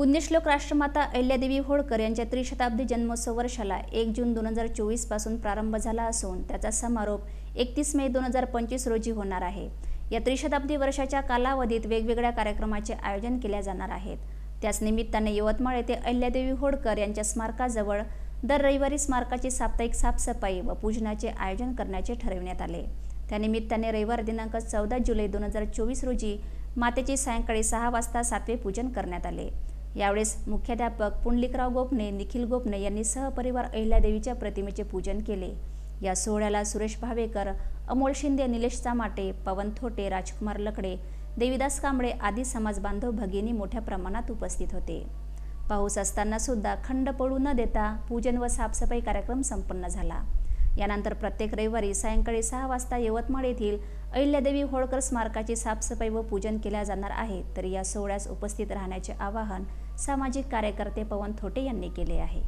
पुण्यश्लोक राष्ट्रमाता अहिल्यादेवी होळकर यांच्या त्रिशताब्दी जन्मोत्सव वर्षाला एक जून दोन हजार चोवीसपासून प्रारंभ झाला असून त्याचा समारोप एकतीस मे दोन हजार पंचवीस रोजी होणार आहे. या त्रिशताब्दी वर्षाच्या कालावधीत वेगवेगळ्या कार्यक्रमाचे आयोजन केल्या जाणार आहेत. त्याच निमित्ताने यवतमाळ येथे अहिल्यादेवी होळकर यांच्या स्मारकाजवळ दर रविवारी स्मारकाची साप्ताहिक साफसफाई व पूजनाचे आयोजन करण्याचे ठरविण्यात आले. त्यानिमित्ताने रविवार दिनांक चौदा जुलै दोन हजार चोवीस रोजी मातेचे सायंकाळी सहा वाजता सातवे पूजन करण्यात आले. यावेळेस मुख्याध्यापक पुंडलिकराव गोपणे निखिल गोपणे यांनी सहपरिवार अहिल्यादेवीच्या प्रतिमेचे पूजन केले. या सोहळ्याला सुरेश भावेकर अमोल शिंदे निलेश चामाटे पवन थोटे राजकुमार लकडे देवीदास कांबळे आदी समाज बांधव भगिनी मोठ्या प्रमाणात उपस्थित होते. पाऊस असताना सुद्धा खंड पडू न देता पूजन व साफसफाई कार्यक्रम संपन्न झाला. यानंतर प्रत्येक रविवारी सायंकाळी सहा वाजता यवतमाळ येथील अहिल्यादेवी होळकर स्मारकाची साफसफाई व पूजन केल्या जाणार आहे. तर या सोहळ्यास उपस्थित राहण्याचे आवाहन सामाजिक कार्यकर्ते पवन थोटे यांनी केले आहे.